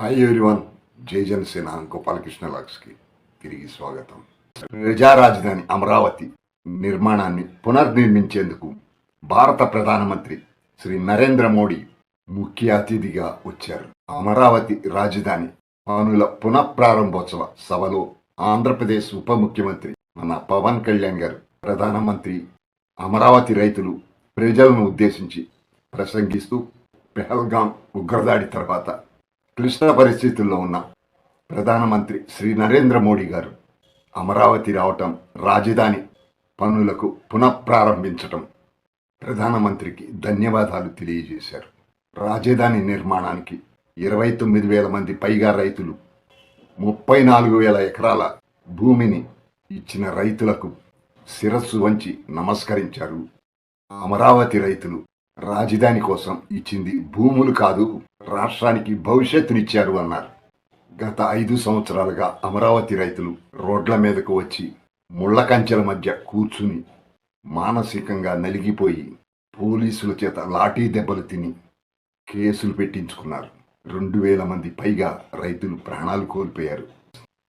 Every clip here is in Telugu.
హాయ్ ఎవ్రీవన్ జై జనసేన గోపాలకృష్ణ లాక్స్కి తిరిగి స్వాగతం ప్రజా రాజధాని అమరావతి నిర్మాణాన్ని పునర్నిర్మించేందుకు భారత ప్రధానమంత్రి శ్రీ నరేంద్ర మోడీ ముఖ్య అతిథిగా వచ్చారు అమరావతి రాజధాని పనుల పునఃప్రారంభోత్సవ సభలో ఆంధ్రప్రదేశ్ ఉప ముఖ్యమంత్రి మన పవన్ కళ్యాణ్ గారు ప్రధానమంత్రి అమరావతి రైతులు ప్రజలను ఉద్దేశించి ప్రసంగిస్తూ పెహల్గాం ఉగ్రదాడి తర్వాత క్లిష్ట పరిస్థితుల్లో ఉన్న ప్రధానమంత్రి శ్రీ నరేంద్ర మోడీ గారు అమరావతి రావటం రాజధాని పనులకు పునఃప్రారంభించటం ప్రధానమంత్రికి ధన్యవాదాలు తెలియజేశారు. రాజధాని నిర్మాణానికి ఇరవై తొమ్మిది వేల మంది పైగా రైతులు ముప్పై నాలుగు వేల ఎకరాల భూమిని ఇచ్చిన రైతులకు శిరస్సు వంచి నమస్కరించారు. అమరావతి రైతులు రాజధాని కోసం ఇచ్చింది భూములు కాదు రాష్ట్రానికి భవిష్యత్తునిచ్చారు అన్నారు. గత ఐదు సంవత్సరాలుగా అమరావతి రైతులు రోడ్ల మీదకు వచ్చి ముళ్ళ కంచెల మధ్య కూర్చుని మానసికంగా నలిగిపోయి పోలీసుల చేత లాఠీ దెబ్బలు తిని కేసులు పెట్టించుకున్నారు. రెండు వేల మంది పైగా రైతులు ప్రాణాలు కోల్పోయారు.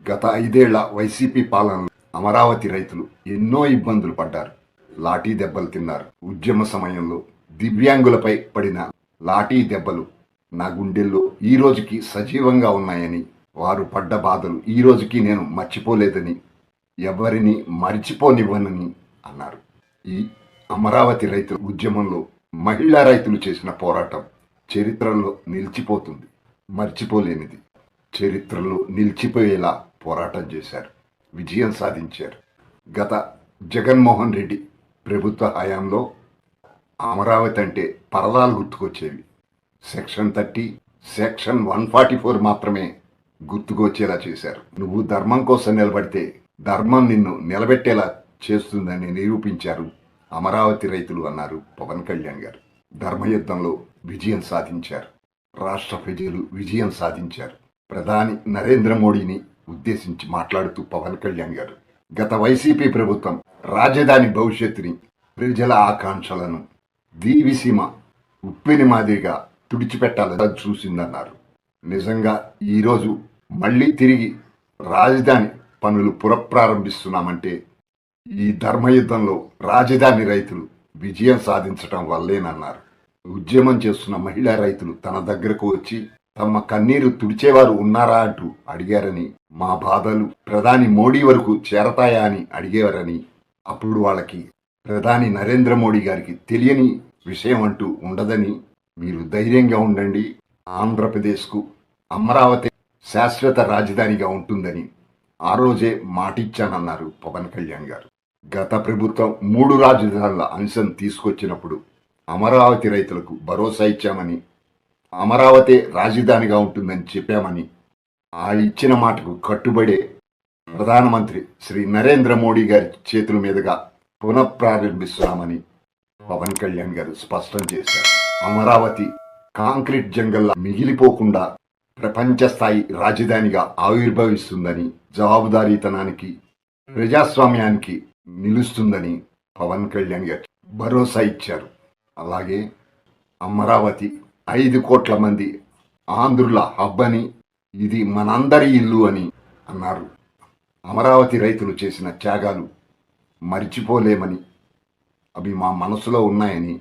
గత ఐదేళ్ళ వైసీపీ పాలనలో అమరావతి రైతులు ఎన్నో ఇబ్బందులు పడ్డారు. లాఠీ దెబ్బలు తిన్నారు. ఉద్యమ సమయంలో దివ్యాంగులపై పడిన లాఠీ దెబ్బలు నా గుండెల్లో ఈ రోజుకి సజీవంగా ఉన్నాయని వారు పడ్డ బాధలు ఈ రోజుకి నేను మర్చిపోలేదని ఎవరిని మరిచిపోనివ్వనని అన్నారు. ఈ అమరావతి రైతుల ఉద్యమంలో మహిళా రైతులు చేసిన పోరాటం చరిత్రలో నిలిచిపోతుంది మర్చిపోలేనిది. చరిత్రలో నిలిచిపోయేలా పోరాటం చేశారు విజయం సాధించారు. గత జగన్మోహన్ రెడ్డి ప్రభుత్వ హయాంలో అమరావతి అంటే పరదాలు గుర్తుకొచ్చేవి. Section thirty section one forty four మాత్రమే గుర్తుకొచ్చేలా చేశారు. నువ్వు ధర్మం కోసం నిలబడితే ధర్మం నిన్ను నిలబెట్టేలా చేస్తుందని నిరూపించారు అమరావతి రైతులు అన్నారు పవన్ కళ్యాణ్ గారు. ధర్మయుద్ధంలో విజయం సాధించారు. రాష్ట్ర ప్రజలు విజయం సాధించారు. ప్రధాని నరేంద్ర మోడీని ఉద్దేశించి మాట్లాడుతూ పవన్ కళ్యాణ్ గారు గత వైసీపీ ప్రభుత్వం రాజధాని భవిష్యత్తుని ప్రజల ఆకాంక్షలను దీవిసీమ ఉప్పిని మాదిరిగా తుడిచిపెట్టాలని చూసిందన్నారు. నిజంగా ఈరోజు మళ్ళీ తిరిగి రాజధాని పనులు పునఃప్రారంభిస్తున్నామంటే ఈ ధర్మయుద్ధంలో రాజధాని రైతులు విజయం సాధించటం వల్లేనన్నారు. ఉద్యమం చేస్తున్న మహిళా రైతులు తన దగ్గరకు వచ్చి తమ కన్నీరు తుడిచేవారు ఉన్నారా? అంటూ అడిగారని మా బాధలు ప్రధాని మోడీ వరకు చేరతాయా? అని అడిగేవారని అప్పుడు వాళ్ళకి ప్రధాని నరేంద్ర మోడీ గారికి తెలియని విషయం అంటూ ఉండదని మీరు ధైర్యంగా ఉండండి. ఆంధ్రప్రదేశ్కు అమరావతి శాశ్వత రాజధానిగా ఉంటుందని ఆ రోజే మాటిచ్చానన్నారు పవన్ కళ్యాణ్ గారు. గత ప్రభుత్వం మూడు రాజధానుల అంశం తీసుకొచ్చినప్పుడు అమరావతి రైతులకు భరోసా ఇచ్చామని అమరావతి రాజధానిగా ఉంటుందని చెప్పామని ఆ ఇచ్చిన మాటకు కట్టుబడే ప్రధానమంత్రి శ్రీ నరేంద్ర మోడీ గారి చేతుల మీదుగా పునఃప్రారంభిస్తున్నామని పవన్ కళ్యాణ్ గారు స్పష్టం చేశారు. అమరావతి కాంక్రీట్ జంగల్లా మిగిలిపోకుండా ప్రపంచ స్థాయి రాజధానిగా ఆవిర్భవిస్తుందని జవాబుదారీతనానికి ప్రజాస్వామ్యానికి నిలుస్తుందని పవన్ కళ్యాణ్ గారు భరోసా ఇచ్చారు. అలాగే అమరావతి ఐదు కోట్ల మంది ఆంధ్రుల హబ్ అని ఇది మనందరి ఇల్లు అని అన్నారు. అమరావతి రైతులు చేసిన త్యాగాలు మరిచిపోలేమని అవి మా మనసులో ఉన్నాయని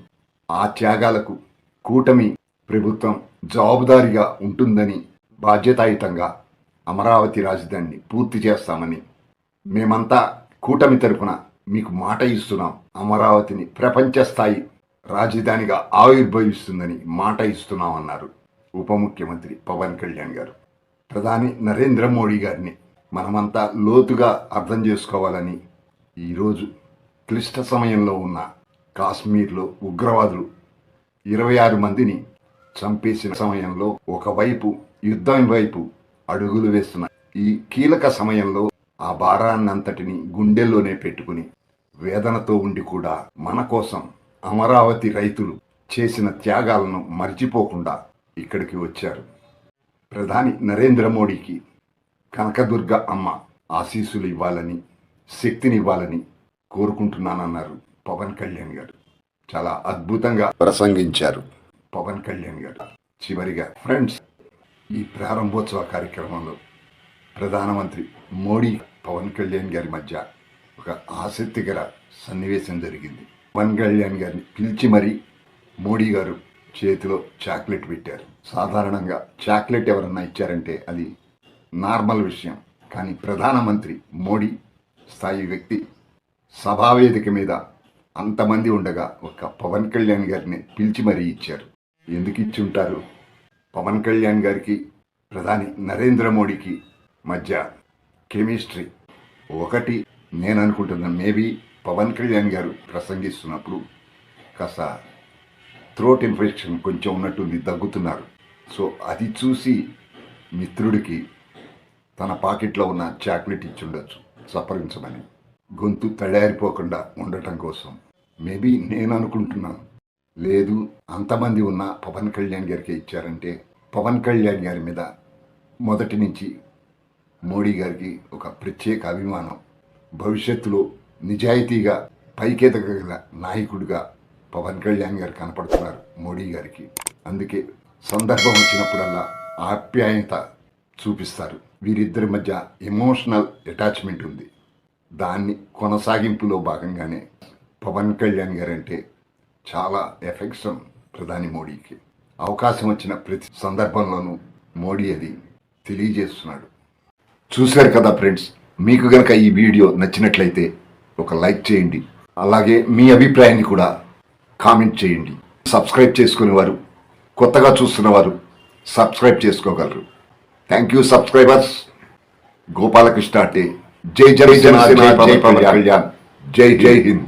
ఆ త్యాగాలకు కూటమి ప్రభుత్వం జవాబుదారీగా ఉంటుందని బాధ్యతాయుతంగా అమరావతి రాజధానిని పూర్తి చేస్తామని మేమంతా కూటమి తరపున మీకు మాట ఇస్తున్నాం. అమరావతిని ప్రపంచ స్థాయి రాజధానిగా ఆవిర్భవిస్తుందని మాట ఇస్తున్నాం అన్నారు ఉప ముఖ్యమంత్రి పవన్ కళ్యాణ్ గారు. ప్రధాని నరేంద్ర మోడీ గారిని మనమంతా లోతుగా అర్థం చేసుకోవాలని ఈరోజు క్లిష్ట సమయంలో ఉన్న కాశ్మీర్లో ఉగ్రవాదులు ఇరవై ఆరు మందిని చంపేసిన సమయంలో ఒకవైపు యుద్ధం వైపు అడుగులు వేస్తున్న ఈ కీలక సమయంలో ఆ భారాన్నంతటిని గుండెల్లోనే పెట్టుకుని వేదనతో ఉండి కూడా మన కోసం అమరావతి రైతులు చేసిన త్యాగాలను మర్చిపోకుండా ఇక్కడికి వచ్చారు. ప్రధాని నరేంద్ర మోడీకి కనకదుర్గ అమ్మ ఆశీస్సులు ఇవ్వాలని శక్తినివ్వాలని కోరుకుంటున్నానన్నారు పవన్ కళ్యాణ్ గారు. చాలా అద్భుతంగా ప్రసంగించారు పవన్ కళ్యాణ్ గారు. చివరిగా ఫ్రెండ్స్ ఈ ప్రారంభోత్సవ కార్యక్రమంలో ప్రధానమంత్రి మోడీ పవన్ కళ్యాణ్ గారి మధ్య ఒక ఆసక్తికర సన్నివేశం జరిగింది. పవన్ కళ్యాణ్ గారిని పిలిచి మరీ మోడీ గారు చేతిలో చాక్లెట్ పెట్టారు. సాధారణంగా చాక్లెట్ ఎవరన్నా ఇచ్చారంటే అది నార్మల్ విషయం. కానీ ప్రధానమంత్రి మోడీ స్థాయి వ్యక్తి సభావేదిక మీద అంతమంది ఉండగా ఒక పవన్ కళ్యాణ్ గారిని పిలిచి మరీ ఇచ్చారు. ఎందుకు ఇచ్చి ఉంటారు పవన్ కళ్యాణ్ గారికి ప్రధాని నరేంద్ర మోడీకి మధ్య కెమిస్ట్రీ ఒకటి నేను అనుకుంటున్నాను మేబీ పవన్ కళ్యాణ్ గారు ప్రసంగిస్తున్నప్పుడు కాస్త థ్రోట్ ఇన్ఫెక్షన్ కొంచెం ఉన్నట్టుంది దగ్గుతున్నారు. సో అది చూసి మిత్రుడికి తన పాకెట్లో ఉన్న చాక్లెట్ ఇచ్చి ఉండొచ్చు. సపరించమని గొంతు తడారిపోకుండా ఉండటం కోసం. మేబీ నేను అనుకుంటున్నాను లేదు అంతమంది ఉన్న పవన్ కళ్యాణ్ గారికి ఇచ్చారంటే పవన్ కళ్యాణ్ గారి మీద మొదటి నుంచి మోడీ గారికి ఒక ప్రత్యేక అభిమానం. భవిష్యత్తులో నిజాయితీగా పైకెదగల నాయకుడిగా పవన్ కళ్యాణ్ గారు కనపడుతున్నారు మోడీ గారికి. అందుకే సందర్భం వచ్చినప్పుడల్లా ఆప్యాయత చూపిస్తారు. వీరిద్దరి మధ్య ఎమోషనల్ అటాచ్మెంట్ ఉంది. దాన్ని కొనసాగింపులో భాగంగానే పవన్ కళ్యాణ్ గారంటే చాలా ఎఫెక్షన్ ప్రధాని మోడీకి. అవకాశం వచ్చిన ప్రతి సందర్భంలోనూ మోడీ అది తెలియజేస్తున్నాడు. చూశారు కదా ఫ్రెండ్స్ మీకు గనక ఈ వీడియో నచ్చినట్లయితే ఒక లైక్ చేయండి. అలాగే మీ అభిప్రాయాన్ని కూడా కామెంట్ చేయండి. సబ్స్క్రైబ్ చేసుకునేవారు కొత్తగా చూస్తున్నవారు సబ్స్క్రైబ్ చేసుకోగలరు. థ్యాంక్ యూ సబ్స్క్రైబర్స్ గోపాలకృష్ణ అంటే జై జై జనసేన జై పవన్ కళ్యాణ్ జై జై హింద్